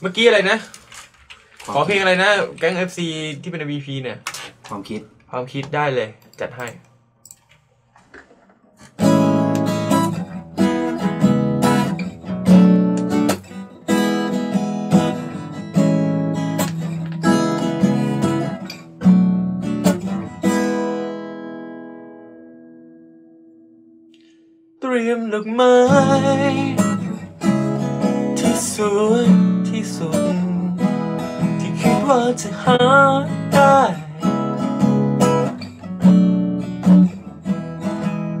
เมื่อกี้อะไรนะ ขอเพลงอะไรนะ แก๊ง FC ที่เป็น VP เนี่ย ความคิด ความคิดได้เลย จัดให้เตรียมดอกไม้ที่สวย ที่สุด ที่คิดว่าจะหาได้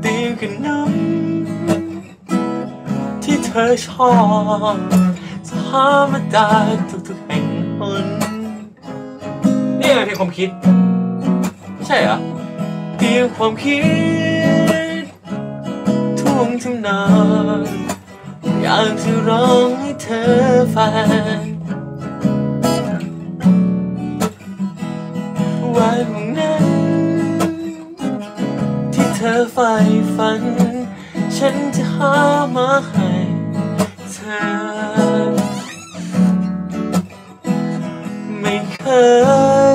เตียมขนมที่เธอชอบจะหามาได้ทุกๆแห่งหนนี่ไงเพลงความคิด ใช่เหรอเตียมความคิดท่วงทั้งนาน อยากจะร้องให้เธอฟังวันนั้นที่เธอใฝ่ฝัน ฉันจะหามาให้เธอ ไม่เค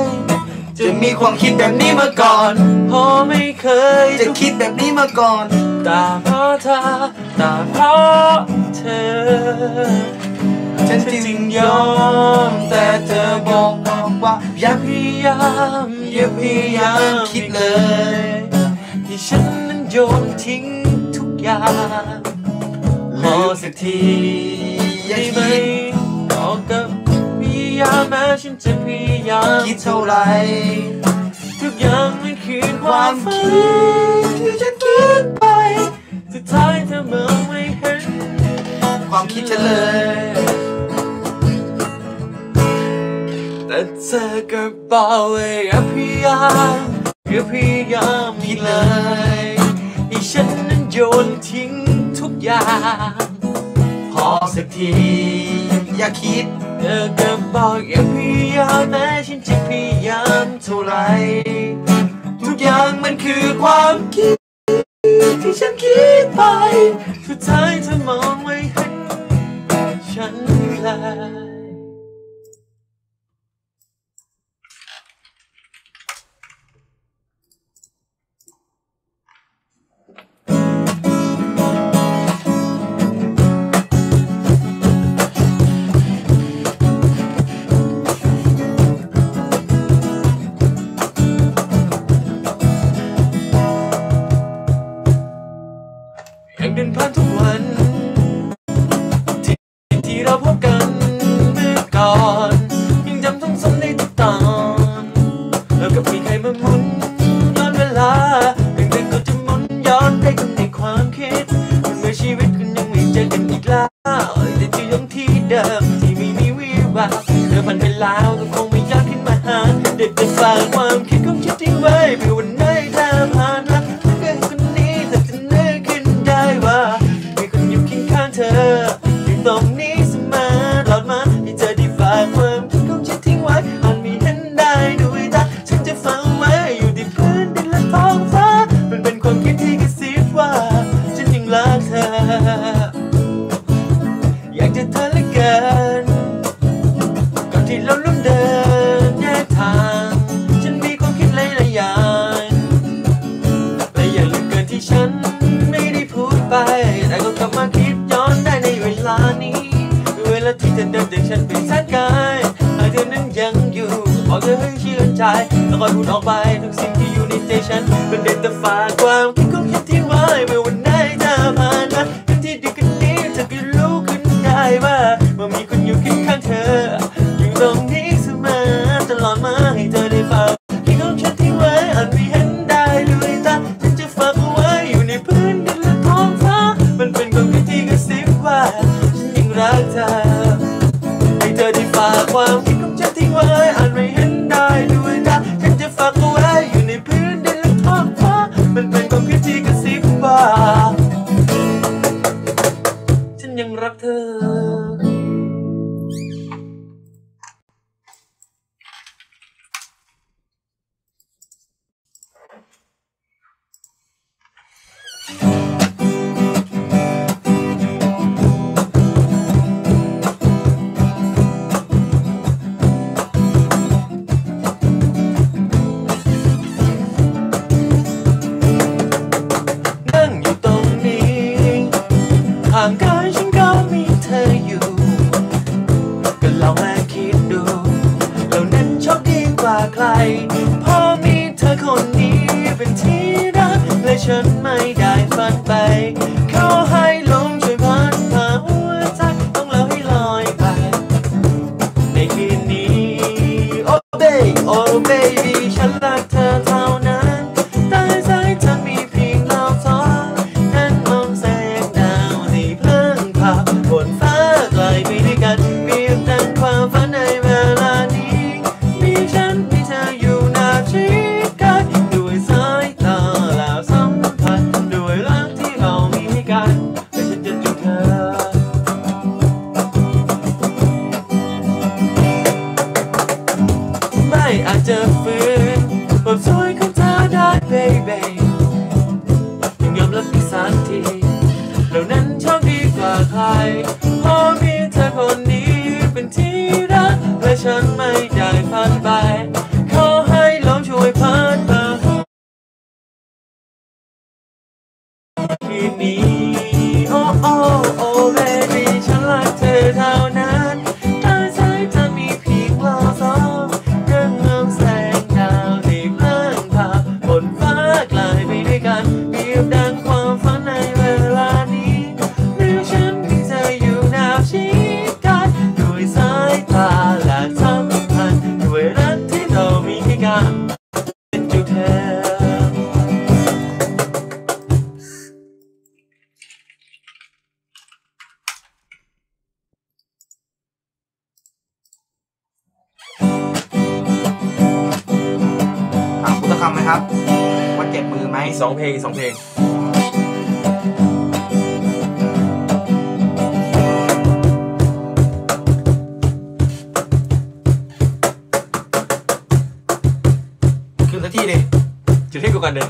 ย จะมีความคิดแบบนี้มาก่อนเพราะไม่เคยจะคิดแบบนี้มาก่อน แต่เพราะเธอแต่เพราะเธอฉันจึงยอมแต่เธอบอกว่าอย่าพยายามอย่าพยายามคิดเลยที่ฉันนั้นโยนทิ้งทุกอย่างพอสักทีได้ไหมบอกกับพยายามแม้ฉันจะพยายามคิดเท่าไหร่ทุกอย่างมันคือความฝัคินดที่ฉันคิดไป สุดท้ายเธอมองไม่เห็นความคิดฉันเลย แต่เธอก็บอกว่าอย่าพยายามอย่าพยายามอีกเลยให้ฉันนั้นโยนทิ้งทุกอย่าง พอสักที อย่าคิดเธอก็บอกอย่าพยายามแม้ฉันจะพยายามเท่าไหร ว่าเธอมันไปแล้วก็คงไม่อยากขึ้นมาหาเด็กจะฝากความคิดของฉันทิ้งไว้เพื่อวันายแล้วคอยพูดออกไปทุกสิ่งที่อยู่ในใจฉันเป็นเด็กแต่ฝากความคิดของฉันทิ้งไว้เมื่อวันไหนเธอผ่านมาทันที่ดีกันนี้เธอก็รู้ขึ้นได้ว่าว่ามีคนอยู่ข้างเธอ อีกสองเพลงอีกสองเพลงขึ้นสักทีดิจุดให้กูกันเลย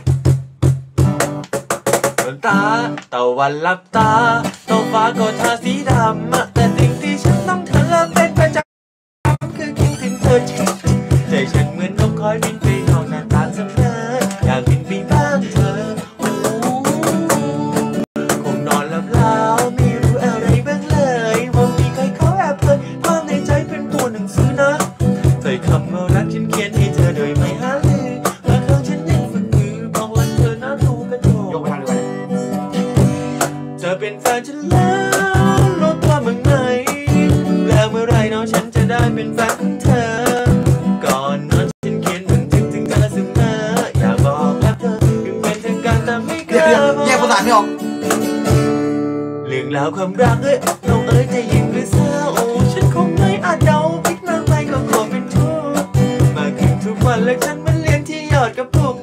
เอนตาเต่วันลับตาต่าฟ้าก็ทาสีดำแต่สิ่งที่ฉันต้องเธอเป็นประจำคือคิดถึงเธอ เป็นแฟนองเธอ ก่อนนอนฉันเขียนบันทึกถึงเธอเสมออยากบอกรักเธอถึงเป็นทางการแต่ไม่เคยแยกภาษาไม่ออกเรื่องราวความรักเอ้ยน้องเอ้ยจะยิ่งหรือเศร้าโอ้ฉันคงไม่อาจเดาพลิกนางไปก็กลัวเป็นทุกมาคืนทุกวันและฉันมันเรียนที่ยอดกระปุก